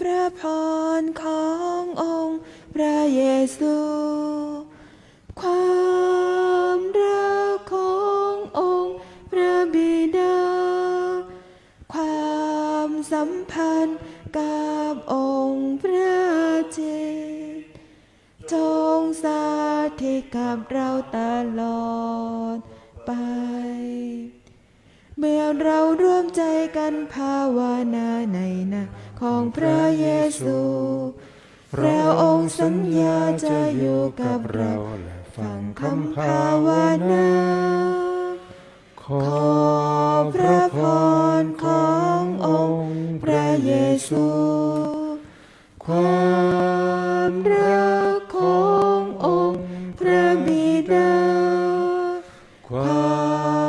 พระพรขององค์พระเยซู ความรักขององค์พระบิดา ความสัมพันธ์กับองค์พระเจ้าจงสถิตกับเราตลอดไป เมื่อเราร่วมใจกันภาวนาในนา ของพระเยซู พระองค์สัญญาจะอยู่กับเราฟังคำภาวนาขออพระพรขององค์พระเยซู ความรักขององค์พระบิดา ควา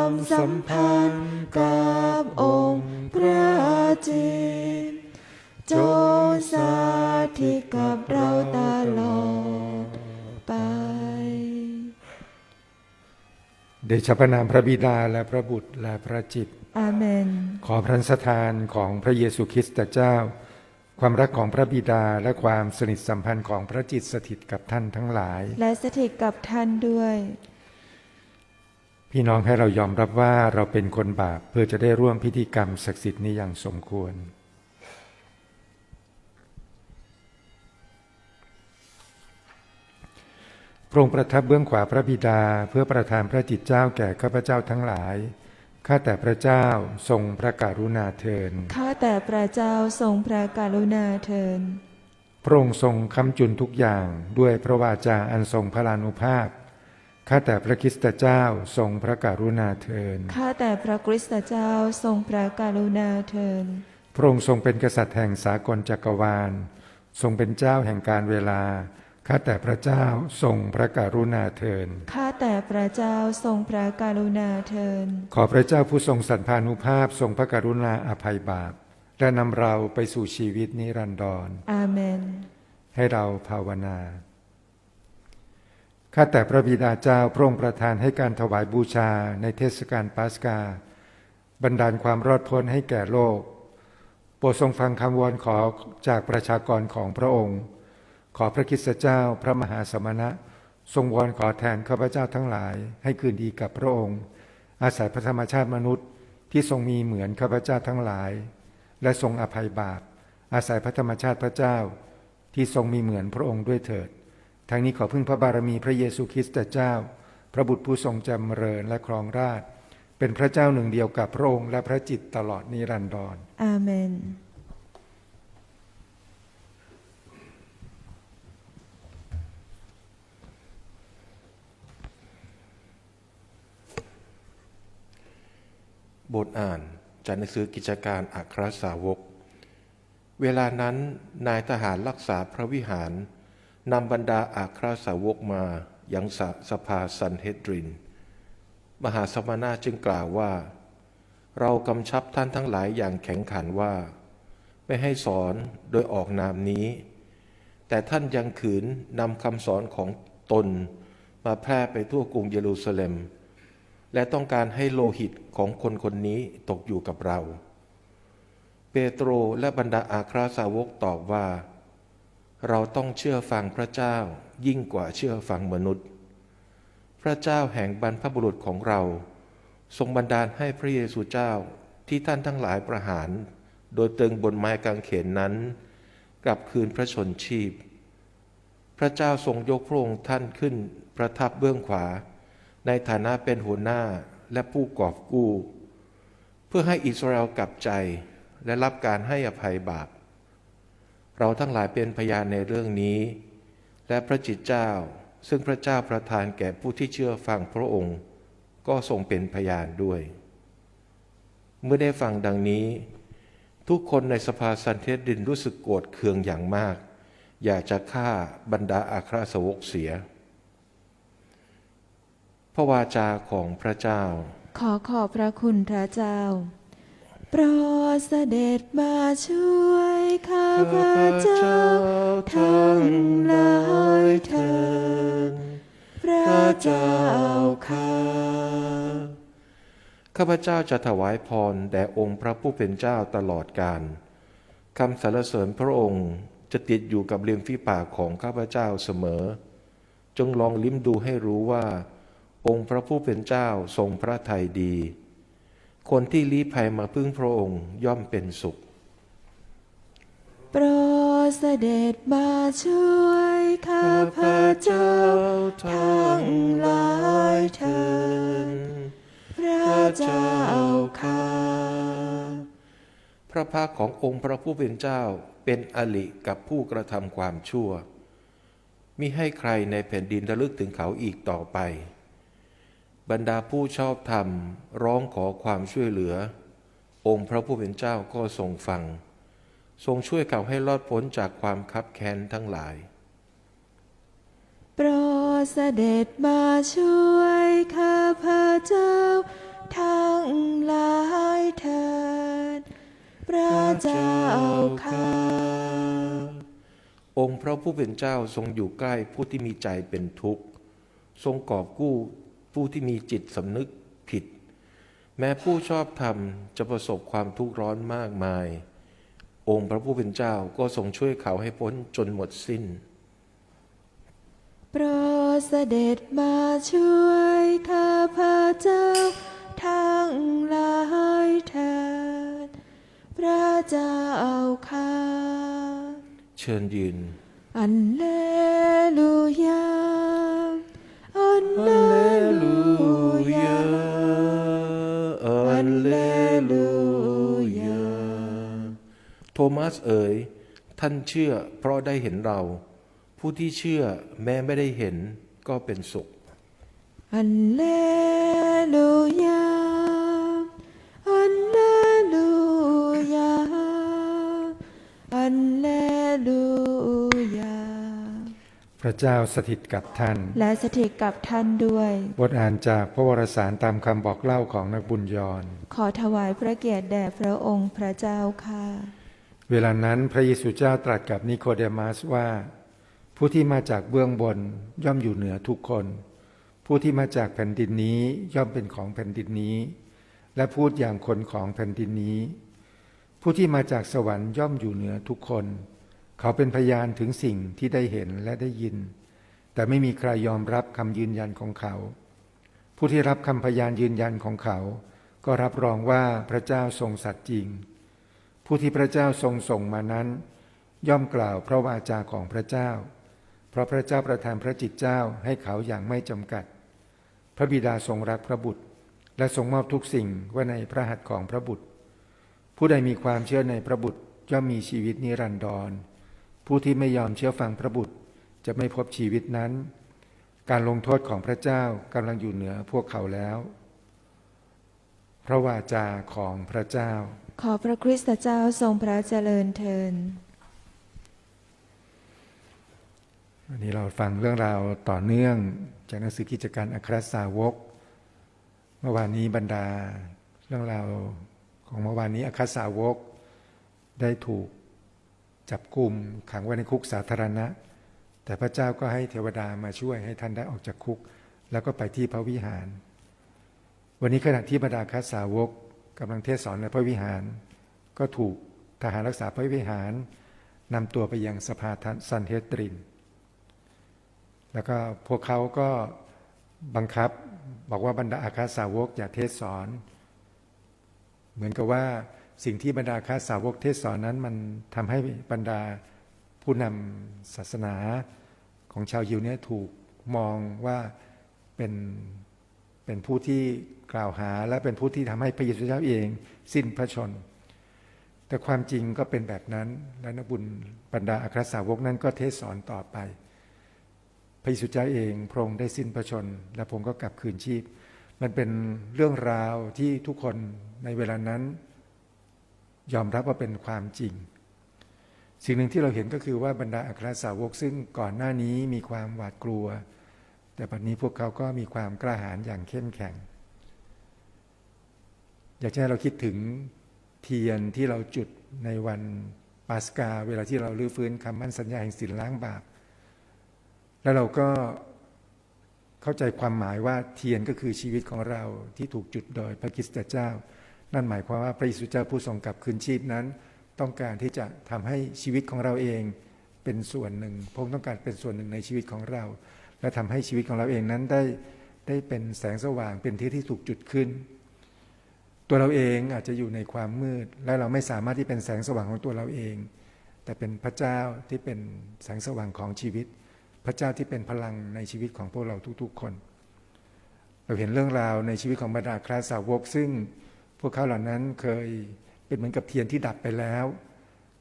มสัมพันธ์กับองค์พระเจ้า เดชะพระนามพระบิดาและพระบุตรและพระจิต อาเมน ขอพระสถานของพระเยซูคริสต์เจ้า ความรักของพระบิดาและความสนิทสัมพันธ์ของพระจิตสถิตกับท่านทั้งหลาย และสถิตกับท่านด้วย พี่น้องให้เรายอมรับว่าเราเป็นคนบาปเพื่อจะได้ร่วมพิธีกรรมศักดิ์สิทธิ์นี้อย่างสมควร ระองค์ประทับเบื้องขวาพระบิดา เพื่อประทานพระจิตเจ้าแก่ข้าพเจ้าทั้งหลาย ข้าแต่พระเจ้าทรงพระกรุณาเทิน ข้าแต่พระเจ้าทรงพระกรุณาเทิน พระองค์ทรงคำจุนทุกอย่างด้วยพระวาจาอันทรงพลานุภาพ ข้าแต่พระคริสตเจ้าทรงพระกรุณาเทิน ข้าแต่พระคริสตเจ้าทรงพระกรุณาเทิน พระองค์ทรงเป็นกษัตริย์แห่งสากลจักรวาล ทรงเป็นเจ้าแห่งการเวลา ข้าแต่พระเจ้าทรงพระกรุณาเทิน ข้าแต่พระเจ้าทรงพระกรุณาเทิน ขอพระเจ้าผู้ทรงสันพานุภาพทรงพระกรุณาอภัยบาป และนำเราไปสู่ชีวิตนิรันดร อาเมน ให้เราภาวนา ข้าแต่พระบิดาเจ้าพระองค์ประทานให้การถวายบูชาในเทศกาลปัสกา บันดาลความรอดพ้นให้แก่โลก โปรดทรงฟังคำวอนขอจากประชากรของพระองค์ ขอพระคิสตเจ้าพระมหาสมณะ ทรงวอนขอแทนข้าพเจ้าทั้งหลาย ให้คืนดีกับพระองค์ อาศัยพระธรรมชาติมนุษย์ที่ทรงมีเหมือนข้าพเจ้าทั้งหลาย และทรงอภัยบาป อาศัยพระธรรมชาติพระเจ้า ที่ทรงมีเหมือนพระองค์ด้วยเถิดทั้งนี้ขอพึ่งพระบารมีพระเยซูคริสต์เจ้า พระบุตรผู้ทรงจำเริญและครองราชเป็นพระเจ้าหนึ่งเดียวกับพระองค์และพระจิตตลอดนิรันดรอาเมน บทอ่านจากหนังสือกิจการอัครสาวก เวลานั้นนายทหารรักษาพระวิหารนำบรรดาอัครสาวกมายังสสภาซันเฮดริน มหาสมณะจึงกล่าวว่า เรากำชับท่านทั้งหลายอย่างแข็งขันว่า ไม่ให้สอนโดยออกนามนี้ แต่ท่านยังขืนนำคำสอนของตนมาแพร่ไปทั่วกรุงเยรูซาเล็ม และต้องการให้โลหิตของคนคนนี้ตกอยู่กับเรา เปโตรและบรรดาอาคราสาวกตอบว่า เราต้องเชื่อฟังพระเจ้ายิ่งกว่าเชื่อฟังมนุษย์ พระเจ้าแห่งบรรพบุรุษของเรา ทรงบันดาลให้พระเยซูเจ้าที่ท่านทั้งหลายประหาร โดยเตึงบนไม้กางเขนนั้น กลับคืนพระชนชีพ พระเจ้าทรงยกพระองค์ท่านขึ้นประทับเบื้องขวา ในฐานะเป็นหัวหน้าและผู้กอบกู้ เพื่อให้อิสราเอลกลับใจและรับการให้อภัยบาป เราทั้งหลายเป็นพยานในเรื่องนี้ และพระจิตเจ้าซึ่งพระเจ้าประทานแก่ผู้ที่เชื่อฟังพระองค์ ก็ทรงเป็นพยานด้วย เมื่อได้ฟังดังนี้ ทุกคนในสภาสันเทศดินรู้สึกโกรธเคืองอย่างมาก อยากจะฆ่าบรรดาอาคราสวกเสีย ระวาจาของพระเจ้า ขอขอบพระคุณพระเจ้า โปรดเสด็จมาช่วยข้าพระเจ้าทั้งหลายเถิดพระเจ้าข้าข้าพเจ้าจะถวายพรแด่องค์พระผู้เป็นเจ้าตลอดกาลคำสรรเสริญพระองค์จะติดอยู่กับริมฝีปากของข้าพเจ้าเสมอ จงลองลิ้มดูให้รู้ว่า องค์พระผู้เป็นเจ้าทรงพระทัยดี คนที่ลี้ภัยมาพึ่งพระองค์ย่อมเป็นสุข โปรดเสด็จมาช่วยข้าพเจ้าทั้งหลายเถิดพระเจ้าข้าพระพักตร์ขององค์พระผู้เป็นเจ้าเป็นอลิกับผู้กระทำความชั่วมิให้ใครในแผ่นดินระลึกถึงเขาอีกต่อไป บรรดาผู้ชอบธรรมร้องขอความช่วยเหลือ องค์พระผู้เป็นเจ้าก็ทรงฟัง ทรงช่วยเขาให้รอดพ้นจากความคับแค้นทั้งหลาย โปรดเสด็จมาช่วยข้าพเจ้า ทั้งหลายเถิดพระเจ้าข้าองค์พระผู้เป็นเจ้าทรงอยู่ใกล้ผู้ที่มีใจเป็นทุกข์ ทรงกอบกู้ ผู้ที่มีจิตสำนึกผิด แม้ผู้ชอบธรรมจะประสบความทุกข์ร้อนมากมาย องค์พระผู้เป็นเจ้าก็ทรงช่วยเขาให้พ้นจนหมดสิ้นโปรดเสด็จมาช่วยข้าพเจ้าทั้งหลายเถิดพระเจ้าข้าเชิญยืน อันเลลู มัสเอ๋ยท่านเชื่อเพราะได้เห็นเรา ผู้ที่เชื่อแม้ไม่ได้เห็นก็เป็นสุขอันเลลูยาอันเลลูยาอันเลลูยาพระเจ้าสถิตกับท่าน และสถิตกับท่านด้วย บทอ่านจากพระวรสารตามคำบอกเล่าของนักบุญยอนขอถวายพระเกียรติแด่พระองค์พระเจ้าค่ะ เวลานั้นพระเยซูเจ้าตรัสกับนิโคเดมัสว่า ผู้ที่มาจากเบื้องบนย่อมอยู่เหนือทุกคน ผู้ที่มาจากแผ่นดินนี้ย่อมเป็นของแผ่นดินนี้ และพูดอย่างคนของแผ่นดินนี้ ผู้ที่มาจากสวรรค์ย่อมอยู่เหนือทุกคน เขาเป็นพยานถึงสิ่งที่ได้เห็นและได้ยิน แต่ไม่มีใครยอมรับคำยืนยันของเขา ผู้ที่รับคำพยานยืนยันของเขา ก็รับรองว่าพระเจ้าทรงสัตย์จริง ผู้ที่พระเจ้าทรงส่งมานั้น ย่อมกล่าวพระวาจาของพระเจ้า เพราะพระเจ้าประทานพระจิตเจ้าให้เขาอย่างไม่จำกัด พระบิดาทรงรักพระบุตร และทรงมอบทุกสิ่งไว้ในพระหัตถ์ของพระบุตร ผู้ใดมีความเชื่อในพระบุตรย่อมมีชีวิตนิรันดร ผู้ที่ไม่ยอมเชื่อฟังพระบุตรจะไม่พบชีวิตนั้น การลงโทษของพระเจ้ากำลังอยู่เหนือพวกเขาแล้ว พระวาจาของพระเจ้า ขอพระคริสตเจ้าทรงพระเจริญเทินวันนี้เราฟังเรื่องราวต่อเนื่องจากหนังสือกิจการอัครสาวก เมื่อวานนี้บรรดา เรื่องราวของเมื่อวานนี้อัครสาวก ได้ถูกจับกลุ่มขังไว้ในคุกสาธารณะ แต่พระเจ้าก็ให้เทวดามาช่วยให้ท่านได้ออกจากคุก แล้วก็ไปที่พระวิหาร วันนี้ขณะที่บรรดาอัครสาวก กำลังเทศสอนในพระวิหาร ก็ถูกทหารรักษาพระวิหารนำตัวไปยังสภาซันเฮดริน แล้วก็พวกเขาก็บังคับบอกว่าบรรดาอาคาสาวกอย่าเทศสอน เหมือนกับว่าสิ่งที่บรรดาอาคาสาวกเทศสอนนั้นมันทำให้บรรดาผู้นำศาสนาของชาวยิวเนี่ยถูกมองว่าเป็น เป็นผู้ที่กล่าวหาและเป็นผู้ที่ทำให้พระเยซูเจ้าเอง สิ้นพระชน แต่ความจริงก็เป็นแบบนั้นและนบุญบรรดาอัครสาวกนั้นก็เทศสอนต่อไป พระเยซูเจ้าเองพระองค์ได้สิ้นพระชน และพระองค์ก็กลับคืนชีพ มันเป็นเรื่องราวที่ทุกคนในเวลานั้น ยอมรับว่าเป็นความจริง สิ่งหนึ่งที่เราเห็นก็คือว่าบรรดาอัครสาวกซึ่งก่อนหน้านี้มีความหวาดกลัว แต่บัดนี้พวกเขาก็มีความกล้าหาญอย่างเข้มแข็ง อยากให้เราคิดถึงเทียนที่เราจุดในวันปาสกา เวลาที่เราลื้อฟื้นคำมั่นสัญญาแห่งศีลล้างบาป แล้วเราก็เข้าใจความหมายว่าเทียนก็คือชีวิตของเราที่ถูกจุดโดยพระคริสตเจ้า นั่นหมายความว่าพระเยซูเจ้าผู้ทรงกลับคืนชีพนั้น ต้องการที่จะทำให้ชีวิตของเราเองเป็นส่วนหนึ่งพงต้องการเป็นส่วนหนึ่งในชีวิตของเรา และทำให้ชีวิตของเราเองนั้นได้ได้เป็นแสงสว่างเป็นที่ที่ถูกจุดขึ้น ตัวเราเองอาจจะอยู่ในความมืด และเราไม่สามารถที่เป็นแสงสว่างของตัวเราเอง แต่เป็นพระเจ้าที่เป็นแสงสว่างของชีวิต พระเจ้าที่เป็นพลังในชีวิตของพวกเราทุกๆคน เราเห็นเรื่องราวในชีวิตของบรรดาคราสาวก ซึ่งพวกเขาเหล่านั้นเคยเป็นเหมือนกับเทียนที่ดับไปแล้ว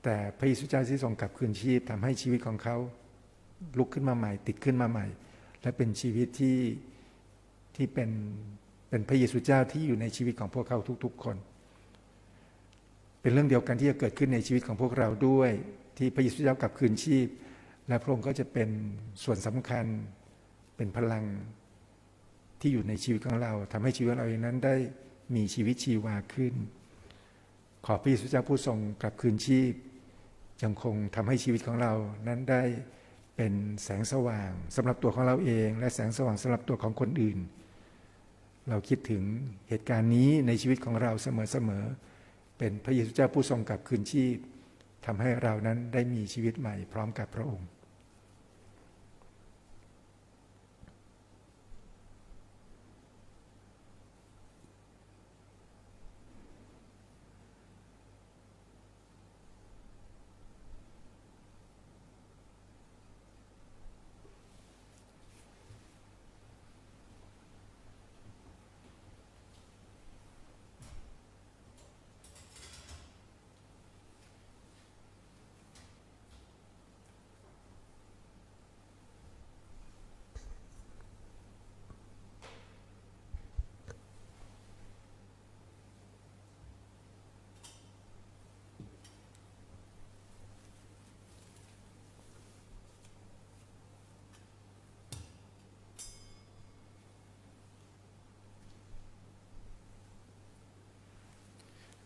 แต่พระเยซูเจ้าที่ทรงกลับคืนชีพทำให้ชีวิตของเขาลุกขึ้นมาใหม่ ติดขึ้นมาใหม่ และเป็นชีวิตที่ที่เป็นเป็นพระเยซูเจ้าที่อยู่ในชีวิตของพวกเขาทุกๆคน เป็นเรื่องเดียวกันที่จะเกิดขึ้นในชีวิตของพวกเราด้วย ที่พระเยซูเจ้ากลับคืนชีพ และพระองค์ก็จะเป็นส่วนสำคัญเป็นพลังที่อยู่ในชีวิตของเราทำให้ชีวิตเราเองนั้นได้มีชีวิตชีวาขึ้น ขอพระเยซูเจ้าผู้ทรงกลับคืนชีพยังคงทำให้ชีวิตของเรานั้นได้ เป็นแสงสว่างสำหรับตัวของเราเอง และแสงสว่างสำหรับตัวของคนอื่น เราคิดถึงเหตุการณ์นี้ในชีวิตของเราเสมอๆเป็นพระเยซูเจ้าผู้ทรงกลับคืนชีพทำให้เรานั้นได้มีชีวิตใหม่พร้อมกับพระองค์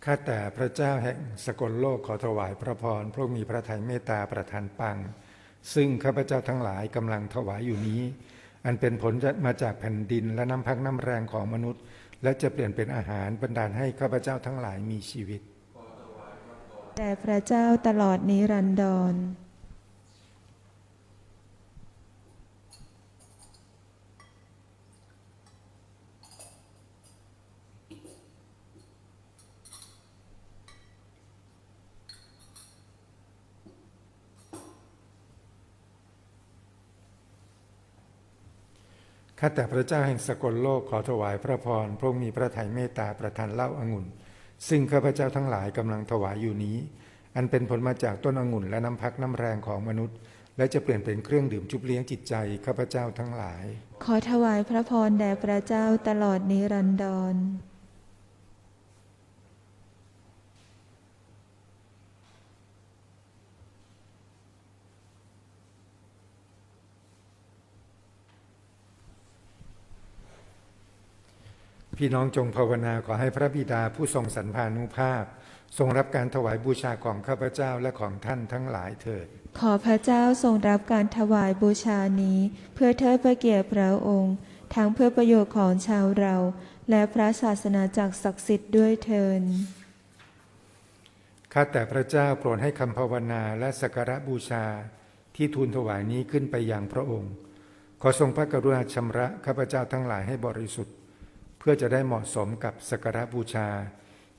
ข้าแต่พระเจ้าแห่งสกลโลกขอถวายพระพรพระมีพระทัยเมตตาประทานปัง ซึ่งข้าพเจ้าทั้งหลายกำลังถวายอยู่นี้ อันเป็นผลมาจากแผ่นดินและน้ำพักน้ำแรงของมนุษย์ และจะเปลี่ยนเป็นอาหารบรรดาลให้ข้าพเจ้าทั้งหลายมีชีวิตแต่พระเจ้าตลอดนิรันดร ข้าแต่พระเจ้าแห่งสกลโลกขอถวายพระพรพระองค์มีพระทัยเมตตาประทานเล่าอางุ่น ซึ่งข้าพเจ้าทั้งหลายกำลังถวายอยู่นี้ อันเป็นผลมาจากต้นองุ่นและน้ำพักน้ำแรงของมนุษย์ และจะเปลี่ยนเป็นเครื่องดื่มชุบเลี้ยงจิตใจข้าพเจ้าทั้งหลาย ขอถวายพระพรแด่พระเจ้าตลอดนิรันดร พี่น้องจงภาวนาขอให้พระบิดาผู้ทรงสรรพานุภาพ ทรงรับการถวายบูชาของข้าพเจ้าและของท่านทั้งหลายเถิด ขอพระเจ้าทรงรับการถวายบูชานี้ เพื่อเทิดพระเกียรติพระองค์ ทั้งเพื่อประโยชน์ของชาวเรา และพระศาสนาจักรศักดิ์สิทธิ์ด้วยเทินข้าแต่พระเจ้าโปรดให้คำภาวนาและสักการะบูชาที่ทูลถวายนี้ขึ้นไปยังพระองค์ ขอทรงพระกรุณาชำระข้าพเจ้าทั้งหลายให้บริสุทธิ์ เพื่อจะได้เหมาะสมกับสักการะบูชา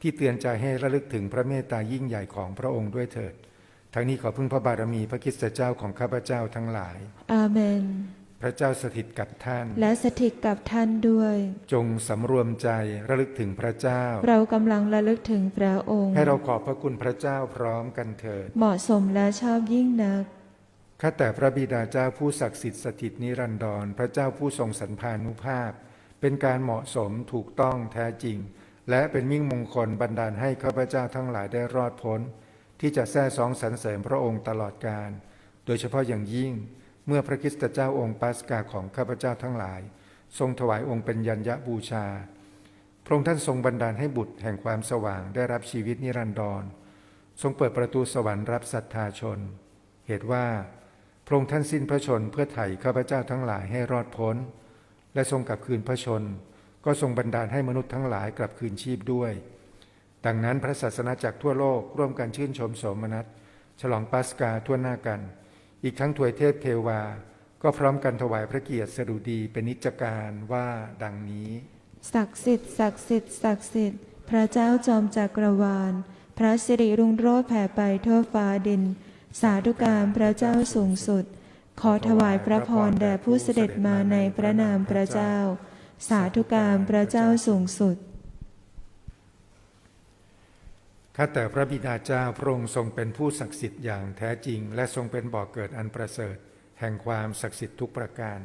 ที่เตือนใจให้ระลึกถึงพระเมตตายิ่งใหญ่ของพระองค์ด้วยเถิด ทั้งนี้ขอพึ่งพระบารมีพระคริสตเจ้าของข้าพเจ้าทั้งหลาย อาเมน พระเจ้าสถิตกับท่าน และสถิตกับท่านด้วย จงสำรวมใจระลึกถึงพระเจ้า เรากำลังระลึกถึงพระองค์ ให้เราขอบพระคุณพระเจ้าพร้อมกันเถิด เหมาะสมและชอบยิ่งนักข้าแต่พระบิดาเจ้าผู้ศักดิ์สิทธิ์สถิตนิรันดร พระเจ้าผู้ทรงสรรพานุภาพ เป็นการเหมาะสมถูกต้องแท้จริง และเป็นมิ่งมงคลบันดาลให้ข้าพเจ้าทั้งหลายได้รอดพ้น ที่จะแท้สองสรรเสริญพระองค์ตลอดกาลโดยเฉพาะอย่างยิ่ง เมื่อพระคริสตเจ้าองค์ปัสกาของข้าพเจ้าทั้งหลาย ทรงถวายองค์เป็นยัญญะบูชา พระองค์ท่านทรงบันดาลให้บุตรแห่งความสว่างได้รับชีวิตนิรันดร ทรงเปิดประตูสวรรค์รับศรัทธาชน เหตุว่า พระองค์ท่านสิ้นพระชนเพื่อไถ่ข้าพเจ้าทั้งหลายให้รอดพ้น และทรงกลับคืนพระชน ก็ทรงบันดาลให้มนุษย์ทั้งหลายกลับคืนชีพด้วย ดังนั้นพระศาสนาจักทั่วโลกร่วมกันชื่นชมโสมนัสฉลองปัสกาทั่วหน้ากัน อีกทั้งถวยเทพเทวา ก็พร้อมกันถวายพระเกียรติสดุดีเป็นนิจการว่าดังนี้ ศักดิ์สิทธิ์ศักดิ์สิทธิ์ศักดิ์สิทธิ์พระเจ้าจอมจักรวาล พระสิริรุ่งโรจน์แผ่ไปทั่วฟ้าดิน สาธุการพระเจ้าสูงสุด ขอถวายพระพรแด่ผู้เสด็จมาในพระนามพระเจ้า สาธุการพระเจ้าสูงสุดข้าแต่พระบิดาเจ้าพระองค์ทรงเป็นผู้ศักดิ์สิทธิ์อย่างแท้จริง และทรงเป็นบ่อกเกิดอันประเสริฐ แห่งความศักดิ์สิทธิ์ทุกประการ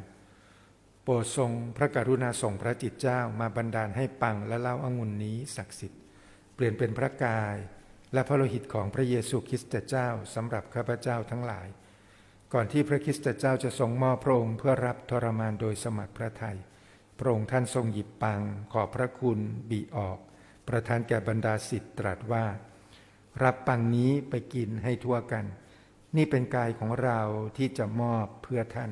โปรดทรงพระกรุณาส่งพระจิตเจ้ามาบันดาลให้ปังและเล่าอางุ่นนี้ศักดิ์สิทธิ์ เปลี่ยนเป็นพระกาย และพระโลหิตของพระเยซูคริสต์เจ้าสำหรับข้าพเจ้าทั้งหลาย ก่อนที่พระคริสตเจ้าจะทรงมอบพระองค์เพื่อรับทรมานโดยสมัครพระทัยพระองค์ท่านทรงหยิบปังขอบพระคุณบีออก ประทานแก่บรรดาสิทธิ์ตรัสว่า รับปังนี้ไปกินให้ทั่วกัน นี่เป็นกายของเราที่จะมอบเพื่อท่าน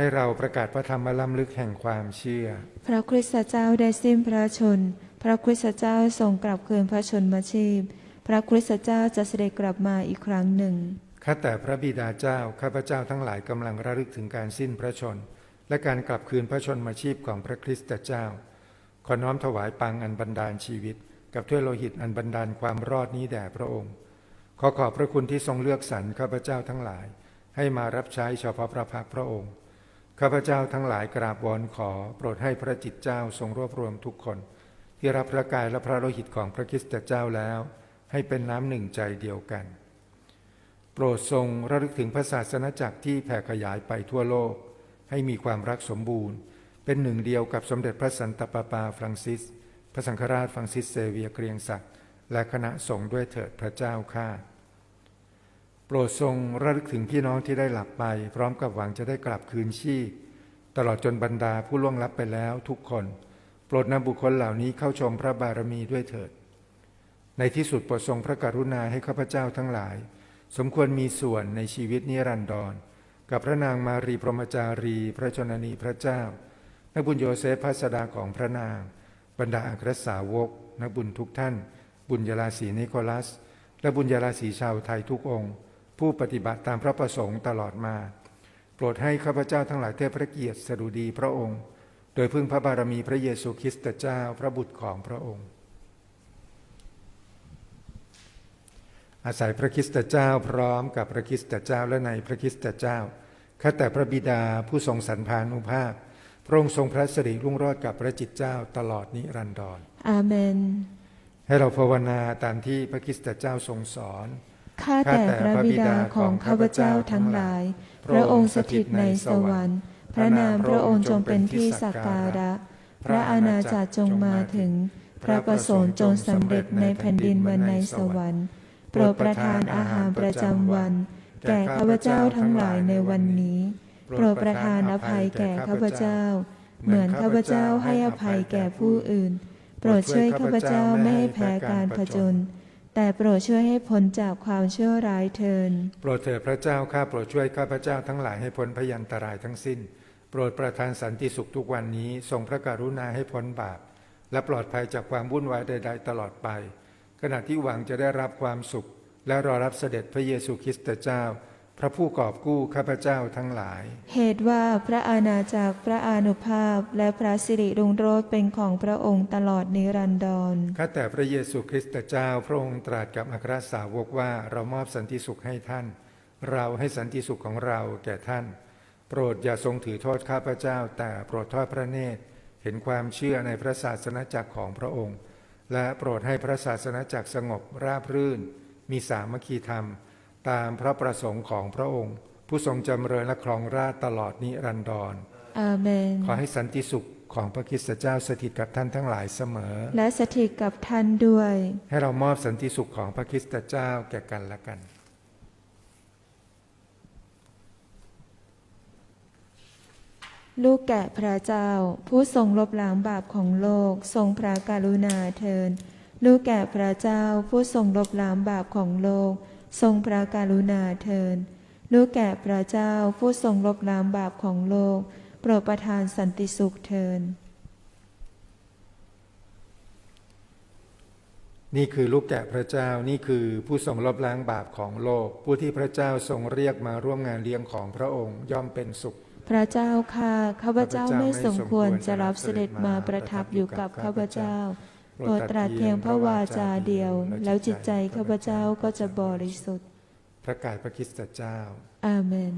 ให้เราประกาศพระธรรมล้ำลึกแห่งความเชื่อ พระคริสตเจ้าได้สิ้นพระชน พระคริสตเจ้าทรงกลับคืนพระชนมาชีพ พระคริสตเจ้าจะเสด็จกลับมาอีกครั้งหนึ่ง ข้าแต่พระบิดาเจ้า ข้าพเจ้าทั้งหลายกำลังระลึกถึงการสิ้นพระชน และการกลับคืนพระชนมาชีพของพระคริสตเจ้า ขอน้อมถวายปังอันบันดาลชีวิต กับถ้วยโลหิตอันบันดาลความรอดนี้แด่พระองค์ ขอขอบพระคุณที่ทรงเลือกสรรข้าพเจ้าทั้งหลาย ให้มารับใช้เฉพาะพระพักตร์พระองค์ ข้าพเจ้าทั้งหลายกราบวอนขอ โปรดให้พระจิตเจ้าทรงรวบรวมทุกคน ที่รับพระกายและพระโลหิตของพระคริสตเจ้าแล้ว ให้เป็นน้ำหนึ่งใจเดียวกัน โปรดทรงระลึกถึงพระศาสนาจักรที่แผ่ขยายไปทั่วโลก ให้มีความรักสมบูรณ์ เป็นหนึ่งเดียวกับสมเด็จพระสันตะปาปาฟรังซิส พระสังฆราชฟรังซิสเซเวียเกรียงศักดิ์และคณะสงฆ์ด้วยเถิดพระเจ้าข้า โปรดทรงระลึกถึงพี่น้องที่ได้หลับไป พร้อมกับหวังจะได้กลับคืนชีพ ตลอดจนบรรดาผู้ล่วงลับไปแล้วทุกคน โปรดนำบุคคลเหล่านี้เข้าชมพระบารมีด้วยเถิด ในที่สุดโปรดทรงพระกรุณาให้ข้าพเจ้าทั้งหลาย สมควรมีส่วนในชีวิตนิรันดร กับพระนางมารีพรหมจารี พระชนนีพระเจ้า นักบุญโยเซฟพัสดาของพระนาง บรรดาอัครสาวก นักบุญทุกท่าน บุญยราศีนิโคลัส และบุญยราศีชาวไทยทุกองค์ ผู้ปฏิบัติตามพระประสงค์ตลอดมา โปรดให้ข้าพเจ้าทั้งหลายเทพพระเกียรติสดุดีพระองค์ โดยพึ่งพระบารมีพระเยซูคริสต์เจ้าพระบุตรของพระองค์ อาศัยพระคริสตเจ้าพร้อมกับพระคริสตเจ้าและในพระคริสตเจ้าข้าแต่พระบิดาผู้ทรงสรรพานุภาพ พระองค์ทรงพระสิริรุ่งโรจน์กับพระจิตเจ้าตลอดนิรันดรอาเมน ให้เราภาวนาตามที่พระคริสตเจ้าทรงสอน ข้าแต่พระบิดาของข้าพเจ้าทั้งหลาย พระองค์สถิตในสวรรค์ พระนามพระองค์จงเป็นที่สักการะ พระอาณาจักรจงมาถึง พระประสงค์จงสำเร็จในแผ่นดินเหมือนในสวรรค์ โปรดประทานอาหารประจำวัน แก่ข้าพเจ้าทั้งหลายในวันนี้ โปรดประทานอภัยแก่ข้าพเจ้า เหมือนข้าพเจ้าให้อภัยแก่ผู้อื่น โปรดช่วยข้าพเจ้าไม่ให้แพ้การผจญ แต่โปรดช่วยให้พ้นจากความชั่วร้ายเทิน โปรดเถิดพระเจ้าข้าโปรดช่วยข้าพระเจ้าทั้งหลายให้พ้นพยันตรายทั้งสิ้น โปรดประทานสันติสุขทุกวันนี้ ทรงพระกรุณาให้พ้นบาป และปลอดภัยจากความวุ่นวายใด ๆ ตลอดไป ขณะที่หวังจะได้รับความสุข และรอรับเสด็จพระเยซูคริสต์เจ้า พระผู้กอบกู้ข้าพเจ้าทั้งหลาย เหตุว่าพระอาณาจักรพระอานุภาพและพระสิริรุ่งโรจน์เป็นของพระองค์ตลอดนิรันดรข้าแต่พระเยซูคริสต์เจ้าพระองค์ตรัสกับอัครสาวกว่าเรามอบสันติสุขให้ท่าน เราให้สันติสุขของเราแก่ท่าน โปรดอย่าทรงถือโทษข้าพเจ้า แต่โปรดทอดพระเนตร เห็นความเชื่อในพระศาสนจักรของพระองค์ และโปรดให้พระศาสนาจักรสงบราบรื่น มีสามัคคีธรรม ตามพระประสงค์ของพระองค์ ผู้ทรงจำเริญและครองราชย์ตลอดนิรันดรอาเมน ขอให้สันติสุขของพระคริสตเจ้าสถิตกับท่านทั้งหลายเสมอ และสถิตกับท่านด้วย ให้เรามอบสันติสุขของพระคริสตเจ้าแก่กันและกันลูกแกะพระเจ้า ผู้ทรงลบล้างบาปของโลก ทรงพระกรุณาเทิน ลูกแกะพระเจ้า ผู้ทรงลบล้างบาปของโลก ทรงพระกรุณาเทินลูกแกะพระเจ้าผู้ทรงลบล้างบาปของโลก โปรดประทานสันติสุขเทินนี่คือลูกแกะพระเจ้านี่คือผู้ทรงลบล้างบาปของโลก ผู้ที่พระเจ้าทรงเรียกมาร่วมงานเลี้ยงของพระองค์ย่อมเป็นสุข พระเจ้าค่ะข้าพเจ้าไม่สมควรจะรับเสด็จมาประทับอยู่กับข้าพเจ้า โปรดตรัสเพียงพระวาจาเดียว แล้วจิตใจข้าพเจ้าก็จะบริสุทธิ์ พระกายพระคริสตเจ้า อาเมน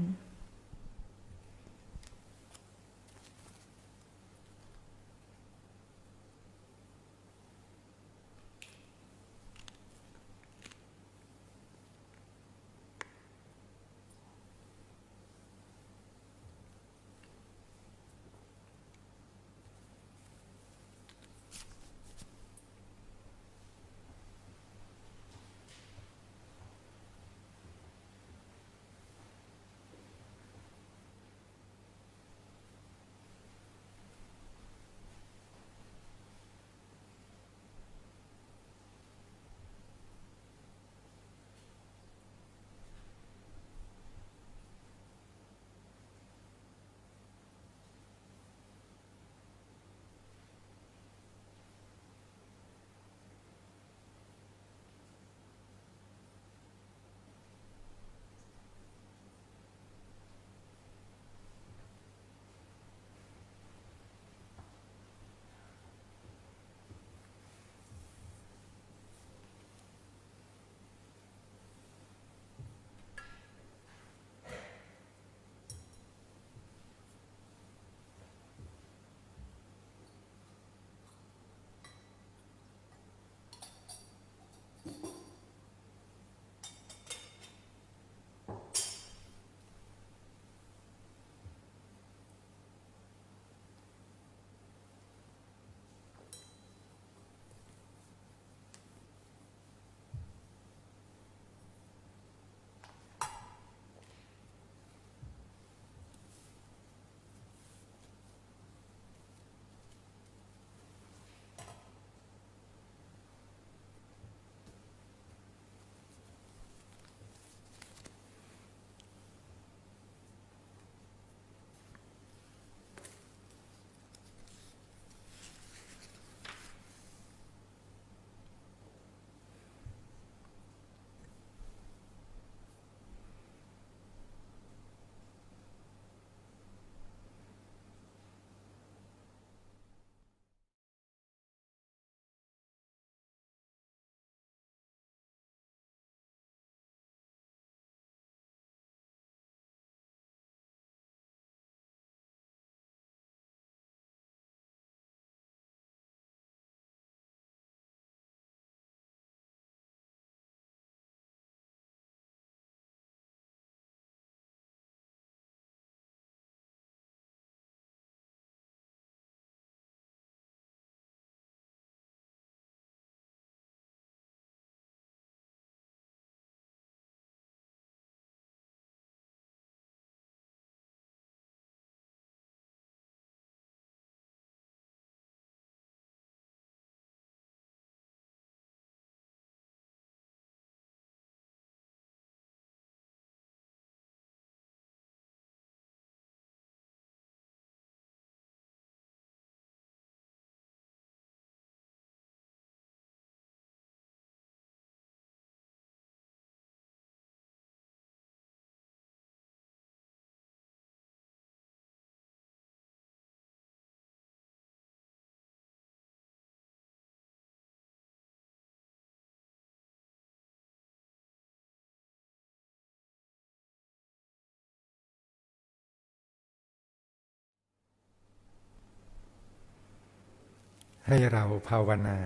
ให้เราภาวนา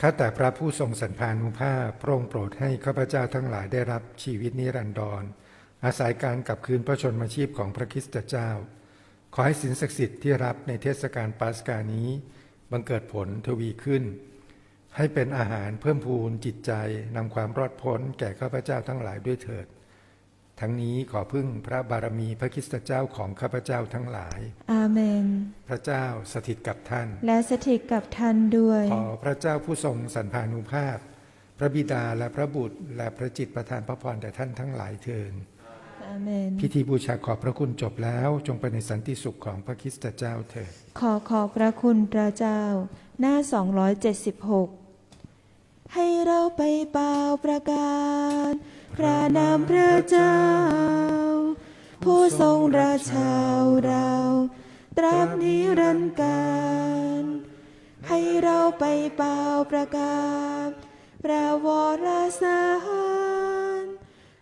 ข้าแต่พระผู้ทรงสันพานุภาพโปร่งโปรดให้ข้าพเจ้าทั้งหลายได้รับชีวิตนิรันดร อาศัยการกลับคืนพระชนมาชีพของพระคริสตเจ้า ขอให้สินศักดิ์สิทธิ์ที่รับในเทศกาลปาสกานี้บังเกิดผลทวีขึ้น ให้เป็นอาหารเพิ่มพูนจิตใจนำความรอดพ้นแก่ข้าพเจ้าทั้งหลายด้วยเถิด ทั้งนี้ขอพึ่งพระบารมีพระคริสตเจ้าของข้าพเจ้าทั้งหลาย อาเมน พระเจ้าสถิตกับท่าน และสถิตกับท่านด้วย ขอพระเจ้าผู้ทรงสันพานุภาพ พระบิดาและพระบุตร และพระจิตประทานพระพรแด่ท่านทั้งหลายเทินอาเมน พิธีบูชาขอบพระคุณจบแล้วจงไปในสันติสุขของพระคริสตเจ้าเถิด ขอขอบพระคุณพระเจ้า หน้า 276 ให้เราไปเป่าประกาศ พระนามพระเจ้า ผู้ทรงราชาวเราตราบนิรันดร์การ ให้เราไปเป่าประกาศพระวรสาร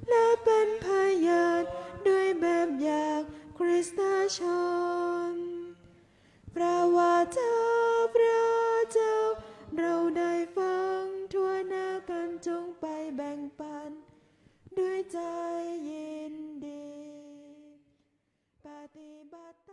และเป็นพยานด้วยแบบอย่างคริสตชนพระวาจาพระเจ้า เราได้ฟังทั่วหน้ากันจงไปแบ่งปัน ด้วยใจยินดี ปฏิบัติ